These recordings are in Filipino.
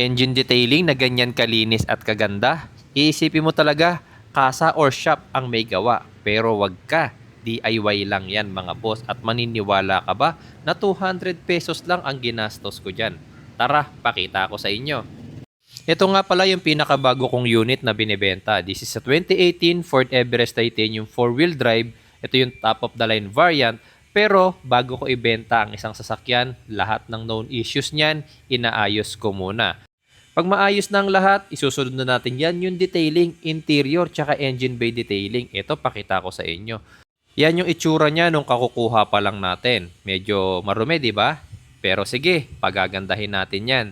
Engine detailing na ganyan kalinis at kaganda, iisipin mo talaga, kasa or shop ang may gawa. Pero wag ka, DIY lang yan mga boss at maniniwala ka ba na 200 pesos lang ang ginastos ko dyan. Tara, pakita ko sa inyo. Ito nga pala yung pinakabago kong unit na binibenta. This is a 2018 Ford Everest Titanium 4-wheel drive. Ito yung top of the line variant. Pero bago ko ibenta ang isang sasakyan, lahat ng known issues niyan, inaayos ko muna. Pag maayos na ang lahat, isusunod na natin yan yung detailing, interior, tsaka engine bay detailing. Ito, pakita ko sa inyo. Yan yung itsura niya nung kakukuha pa lang natin. Medyo marumi, di ba? Pero sige, pagagandahin natin yan.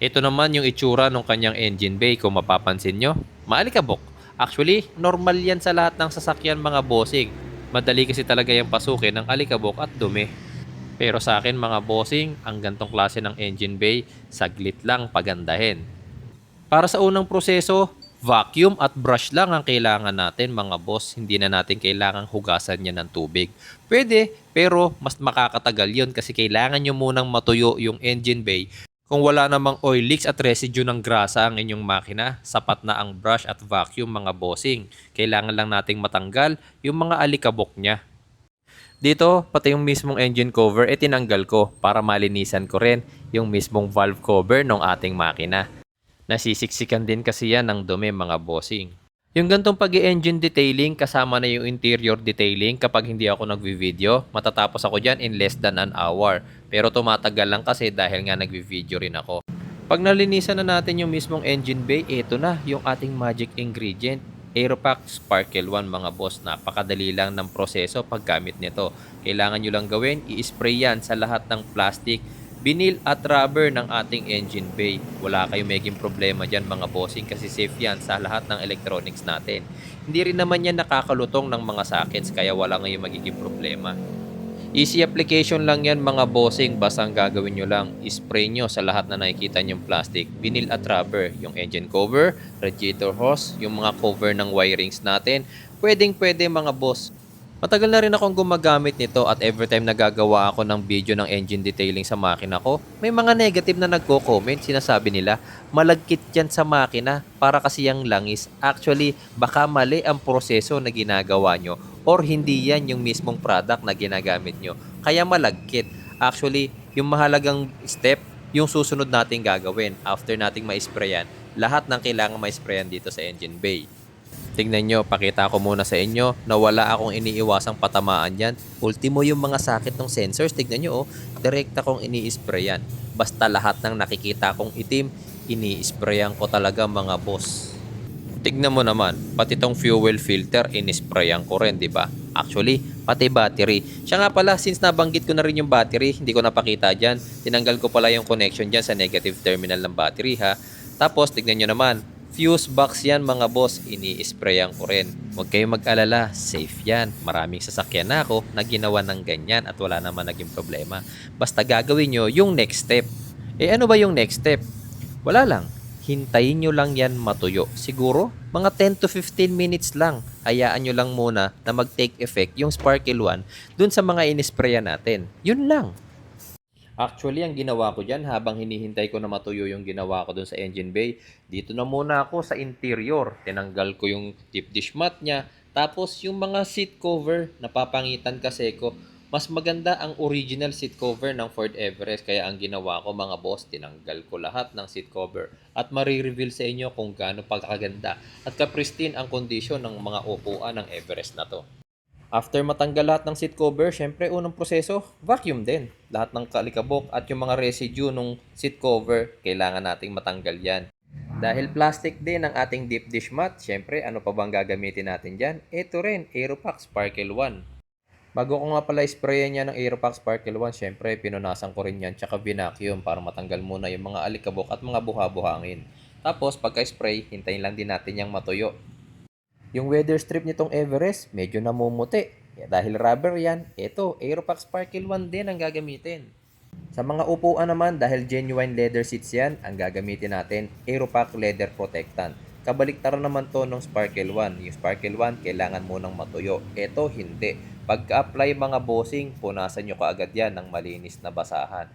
Ito naman yung itsura ng kanyang engine bay kung mapapansin nyo. Maalikabok. Actually, normal yan sa lahat ng sasakyan mga bossing. Madali kasi talaga yung pasukin ng alikabok at dumi. Pero sa akin mga bossing, ang gantong klase ng engine bay, saglit lang pagandahin. Para sa unang proseso, vacuum at brush lang ang kailangan natin mga boss. Hindi na natin kailangang hugasan niya ng tubig. Pwede, pero mas makakatagal yun kasi kailangan nyo munang matuyo yung engine bay kung wala namang oil leaks at residue ng grasa ang inyong makina, sapat na ang brush at vacuum mga bossing. Kailangan lang nating matanggal yung mga alikabok niya. Dito, pati yung mismong engine cover, eh tinanggal ko para malinisan ko rin yung mismong valve cover ng ating makina. Nasisiksikan din kasi yan ng dumi mga bossing. Yung gantong pag engine detailing, kasama na yung interior detailing kapag hindi ako nagvi-video, matatapos ako dyan in less than an hour. Pero tumatagal lang kasi dahil nga nagvi-video rin ako. Pag nalinisan na natin yung mismong engine bay, ito na yung ating magic ingredient. Aeropack Sparkle 1 mga boss, napakadali lang ng proseso paggamit nito. Kailangan nyo lang gawin, i-spray yan sa lahat ng plastic, Binil at rubber ng ating engine bay. Wala kayong maging problema dyan mga bossing kasi safe yan sa lahat ng electronics natin. Hindi rin naman yan nakakalutong ng mga sockets kaya wala ngayong magiging problema. Easy application lang yan mga bossing. Basta ang gagawin nyo lang spray nyo sa lahat na nakikita nyong plastic, vinyl at rubber, yung engine cover, radiator hose, yung mga cover ng wirings natin, pwedeng pwede mga boss. Matagal na rin akong gumagamit nito at every time nagagawa ako ng video ng engine detailing sa makina ko, may mga negative na nagko-comment, sinasabi nila, malagkit yan sa makina. Para kasi yung langis. Actually, baka mali ang proseso na ginagawa nyo or hindi yan yung mismong product na ginagamit nyo. Kaya malagkit. Actually, yung mahalagang step, yung susunod nating gagawin after nating ma-sprayan, lahat ng kailangan ma-sprayan dito sa engine bay. Tingnan nyo, pakita ko muna sa inyo na wala akong iniiwasang patamaan yan. Ultimo yung mga sakit ng sensors, tignan nyo oh, direkta kong ini-sprayan. Basta lahat ng nakikita kong itim, ini-sprayan ko talaga mga boss. Tignan mo naman, pati tong fuel filter, in-sprayan ko rin, di ba? Actually, pati battery. Siya nga pala, since nabanggit ko na rin yung battery, hindi ko napakita dyan. Tinanggal ko pala yung connection dyan sa negative terminal ng battery ha. Tapos, tignan nyo naman, Fuse box yan mga boss, ini-sprayan ko rin. Huwag kayong mag-alala, safe yan. Maraming sasakyan na ako na ginawa ng ganyan at wala naman naging problema. Basta gagawin nyo yung next step. Eh ano ba yung next step? Wala lang. Hintayin nyo lang yan matuyo. Siguro, mga 10 to 15 minutes lang. Hayaan nyo lang muna na mag-take effect yung Sparkle 1 dun sa mga inisprayan natin. Yun lang. Actually, ang ginawa ko dyan, habang hinihintay ko na matuyo yung ginawa ko dun sa engine bay, dito na muna ako sa interior. Tinanggal ko yung deep dish mat niya. Tapos, yung mga seat cover, napapangitan kasi ko. Mas maganda ang original seat cover ng Ford Everest. Kaya ang ginawa ko mga boss, tinanggal ko lahat ng seat cover. At marireveal sa inyo kung gaano pagkaganda at kapristine ang kondisyon ng mga upuan ng Everest na to. After matanggal lahat ng seat cover, syempre unang proseso, vacuum din. Lahat ng kalikabok at yung mga residue ng seat cover, kailangan nating matanggal yan. Dahil plastic din ang ating deep dish mat, syempre ano pa bang gagamitin natin dyan? Ito rin, Aeropack Sparkle 1. Bago ko nga pala sprayan niya ng Aeropack Sparkle 1, syempre pinunasan ko rin yan tsaka binacuum para matanggal muna yung mga alikabok at mga buha-buhangin. Tapos pagka-spray, hintayin lang din natin yung matuyo. Yung weather strip nitong Everest, medyo namumuti. Dahil rubber yan, ito, Aeropack Sparkle 1 din ang gagamitin. Sa mga upuan naman, dahil genuine leather seats yan, ang gagamitin natin, Aeropack Leather Protectant. Kabaliktaran naman to ng Sparkle 1. Yung Sparkle 1, kailangan munang matuyo. Ito, hindi. Pagka-apply mga bossing, punasan nyo kaagad yan ng malinis na basahan.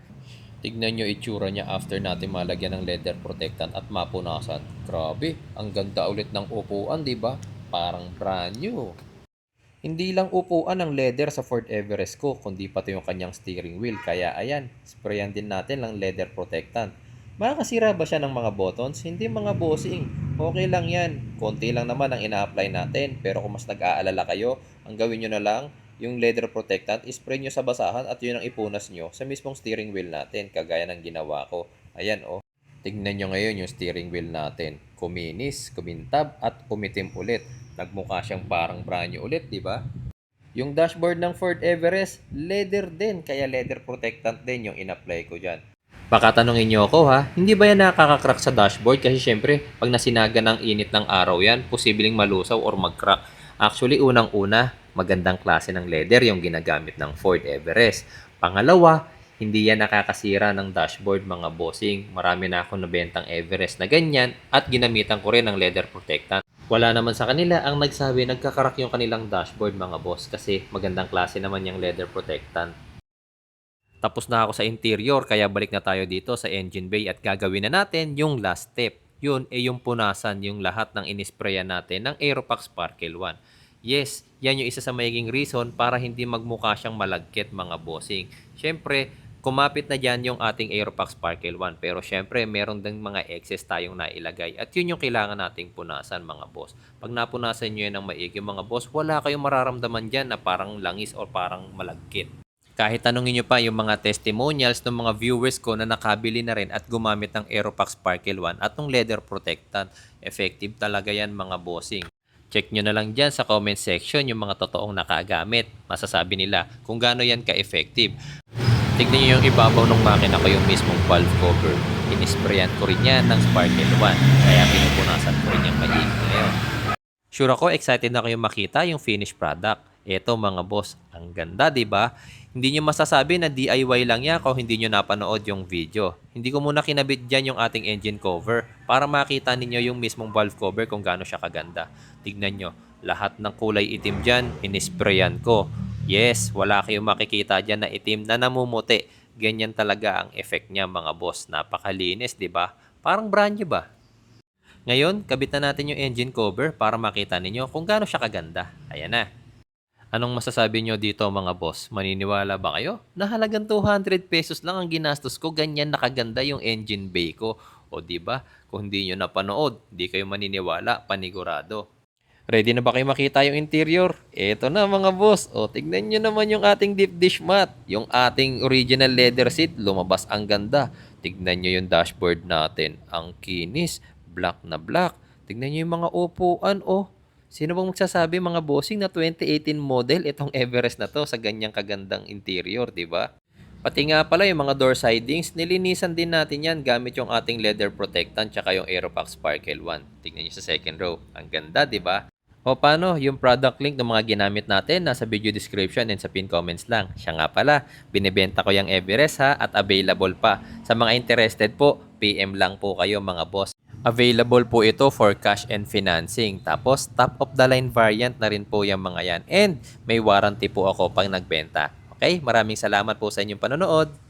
Tignan nyo itsura niya after natin malagyan ng leather protectant at mapunasan. Grabe, ang ganda ulit ng upuan, di ba? Parang brand new. Hindi lang upuan ang leather sa Ford Everest ko, kundi pati yung kanyang steering wheel. Kaya ayan, sprayan din natin ng leather protectant. Makakasira ba siya ng mga buttons? Hindi mga bossing. Okay lang yan. Konti lang naman ang ina-apply natin. Pero kung mas nag-aalala kayo, ang gawin nyo na lang, yung leather protectant, spray nyo sa basahan at yun ang ipunas nyo sa mismong steering wheel natin, kagaya ng ginawa ko. Ayan oh. Tignan nyo ngayon yung steering wheel natin. Kuminis, kumintab, at umitim ulit. Nagmukha siyang parang brand new ulit, di ba? Yung dashboard ng Ford Everest, leather din. Kaya leather protectant din yung in-apply ko dyan. Baka tanungin nyo ako ha, hindi ba yan nakakakrak sa dashboard? Kasi syempre, pag nasinaga ng init ng araw yan, posibleng malusaw or mag-crack. Actually, unang-una, magandang klase ng leather yung ginagamit ng Ford Everest. Pangalawa, hindi yan nakakasira ng dashboard mga bossing. Marami na ako nabentang Everest na ganyan at ginamitan ko rin ng leather protectant. Wala naman sa kanila ang nagsabi nagkakarak yung kanilang dashboard mga boss kasi magandang klase naman yung leather protectant. Tapos na ako sa interior kaya balik na tayo dito sa engine bay at gagawin na natin yung last step. Yun ay yung punasan yung lahat ng inisprayan natin ng Aeropax Sparkle 1. Yes, yan yung isa sa magiging reason para hindi magmukha siyang malagkit mga bossing. Siyempre, kumapit na dyan yung ating Aeropax Sparkle 1 pero syempre meron ding mga excess tayong nailagay at yun yung kailangan nating punasan mga boss. Pag napunasan nyo yan ng maigi mga boss, wala kayong mararamdaman dyan na parang langis or parang malagkit. Kahit tanungin nyo pa yung mga testimonials ng mga viewers ko na nakabili na rin at gumamit ng Aeropax Sparkle 1 at ng leather protectant, effective talaga yan mga bossing. Check nyo na lang dyan sa comment section yung mga totoong nakagamit. Masasabi nila kung gaano yan ka-effective. Tignan nyo yung ibabaw ng makina ko yung mismong valve cover. Inisprayan ko rin yan ng Sparkle 1. Kaya pinupunasan ko rin yung maigi ngayon. Sure ako excited na kayo makita yung finished product. Eto mga boss, ang ganda 'di ba? Hindi nyo masasabi na DIY lang yan kung hindi nyo napanood yung video. Hindi ko muna kinabit dyan yung ating engine cover para makita ninyo yung mismong valve cover kung gaano siya kaganda. Tignan nyo, lahat ng kulay itim dyan, inisprayan ko. Yes, wala kayong makikita dyan na itim na namumuti. Ganyan talaga ang effect niya mga boss. Napakalinis, di ba? Parang brand new ba? Ngayon, kabit na natin yung engine cover para makita ninyo kung gaano siya kaganda. Ayan na. Anong masasabi nyo dito mga boss? Maniniwala ba kayo? Na halagang 200 pesos lang ang ginastos ko, ganyan nakaganda yung engine bay ko. O di ba? Kung hindi nyo napanood, di kayo maniniwala, panigurado. Ready na ba kayo makita yung interior? Eto na mga boss. O tignan nyo naman yung ating deep dish mat. Yung ating original leather seat, lumabas ang ganda. Tignan nyo yung dashboard natin. Ang kinis, black na black. Tignan nyo yung mga upuan, oh. Sino bang magsasabi mga bossing na 2018 model itong Everest na to sa ganyang kagandang interior, di ba? Pati nga pala yung mga door sidings, nilinisan din natin yan gamit yung ating leather protectant tsaka yung Aeropax Sparkle 1. Tingnan nyo sa second row. Ang ganda, di ba? O paano, yung product link ng mga ginamit natin nasa video description and sa pin comments lang. Siya nga pala, binibenta ko yung Everest ha at available pa. Sa mga interested po, PM lang po kayo mga boss. Available po ito for cash and financing. Tapos, top of the line variant na rin po yung mga yan. And may warranty po ako pag nagbenta. Okay? Maraming salamat po sa inyong panonood.